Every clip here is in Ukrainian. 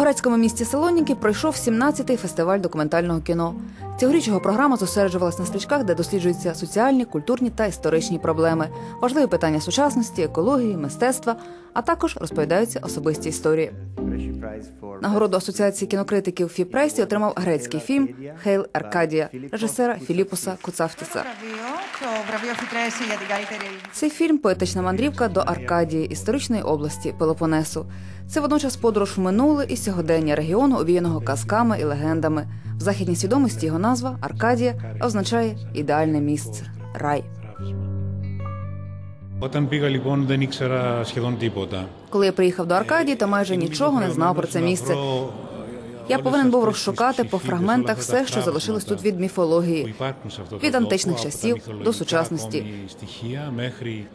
грецькому місті Салоніки пройшов 17-й фестиваль документального кіно. Цьогоріч його програма зосереджувалась на стрічках, де досліджуються соціальні, культурні та історичні проблеми, важливі питання сучасності, екології, мистецтва, а також розповідаються особисті історії. Нагороду асоціації кінокритиків Фіпресі отримав грецький фільм Хейл Аркадія режисера Філіпуса Куцафтіса. цей фільм поетична мандрівка до Аркадії, історичної області Пелопонесу. Це водночас подорож в минуле і сьогодення регіону, обіяного казками і легендами. В західній свідомості його назва Аркадія означає ідеальне місце рай. Όταν πήγα λοιπόν δεν ήξερα σχεδόν τίποτα. Коли я приїхав до Аркадії, то майже нічого не знав про це місце. Я повинен був розшукати по фрагментах все, що залишилось тут від міфології. від античних часів до сучасності.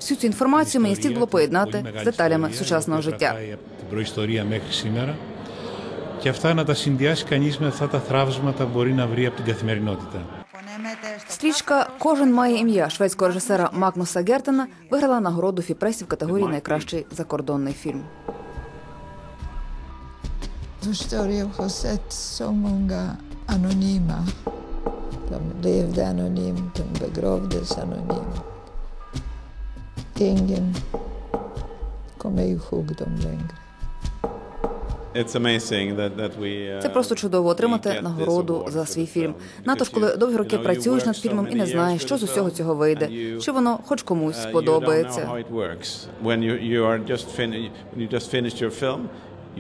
Всю цю інформацію мені слід було поєднати з деталями сучасного життя. Την προϊστορία μέχρι σήμερα. Και αυτά να τα συνδυάσει κανείς με αυτά τα θράψματα που μπορεί να βρει από την καθημερινότητα. Стрічка Кожен має ім'я шведського режисера Магнуса Гертена виграла нагороду Фіпресі в категорії Найкращий закордонний фільм. Ingen kommer ihåg dem längre. Це просто чудово we отримати нагороду за свій фільм. film. Надто ж коли довгі роки працюєш над фільмом і не знаєш, years що з усього цього вийде, чи воно хоч комусь Uh, you don't know сподобається. how it works. When you,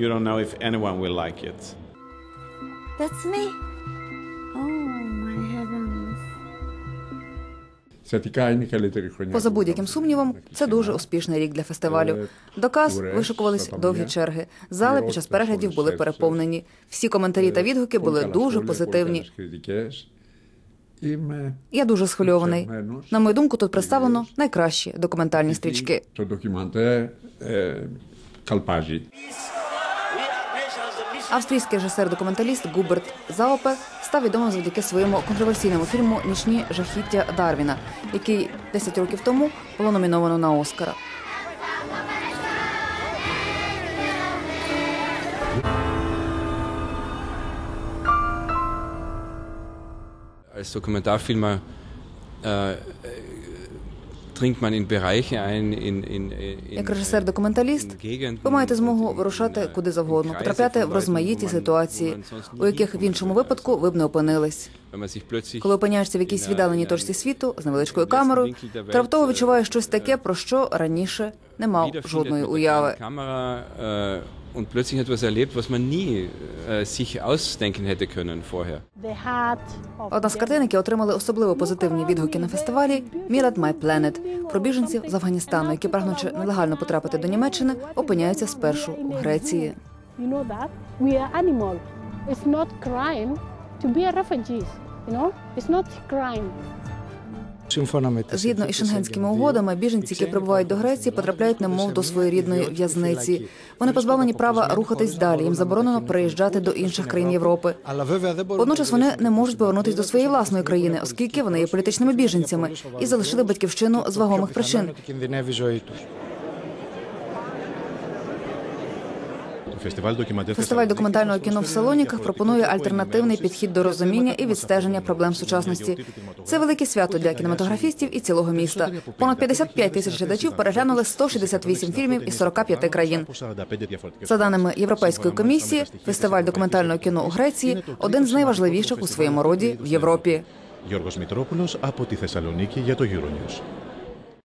don't know if anyone will like it. That's me. Oh Поза будь-яким сумнівом, це дуже успішний рік для фестивалю. Доказ вишикувались довгі черги. Зали під час переглядів були переповнені. Всі коментарі та відгуки були дуже позитивні. Я дуже схвильований. На мою думку, тут представлено найкращі документальні стрічки. Калпажі. Австрійський режисер-документаліст Губерт Заопер став відомим завдяки своєму контроверсійному фільму Нічні жахіття Дарвіна, який 10 років тому було номіновано на Оскара. Als Dokumentarfilmer äh, Як режисер-документаліст, in ви маєте змогу вирушати äh, куди завгодно, потрапляти в розмаїті ситуації, у яких в іншому випадку ви б не опинились. Коли опиняєшся в якійсь віддаленій точці світу з невеличкою камерою, ти раптово відчуваєш äh, щось таке, про що раніше не мав жодної уяви. Äh, und plötzlich etwas erlebt, was man nie äh, sich ausdenken hätte können vorher. Одна з картин, які отримали особливо позитивні відгуки на фестивалі Mirad My Planet про біженців з Афганістану, які прагнучи нелегально потрапити до Німеччини, опиняються спершу в Греції. You know that? We are animal. It's not crime to be a refugee. You know? It's not crime. Згідно із шенгенськими угодами, біженці, які прибувають до Греції, потрапляють немов до своєрідної в'язниці. Вони позбавлені права рухатись далі. Їм заборонено приїжджати до інших країн Європи. Водночас вони не можуть повернутися до своєї власної країни, оскільки вони є політичними біженцями і залишили батьківщину з вагомих причин. Фестиваль документального кіно в Салоніках пропонує альтернативний підхід до розуміння і відстеження проблем сучасності. Це велике свято для кінематографістів і цілого міста. Понад 55 тисяч глядачів переглянули 168 фільмів із 45 країн. За даними Європейської комісії, фестиваль документального кіно у Греції один з найважливіших у своєму роді в Європі. Γιώργος Μητρόπουλος από τη Θεσσαλονίκη για το Euronews.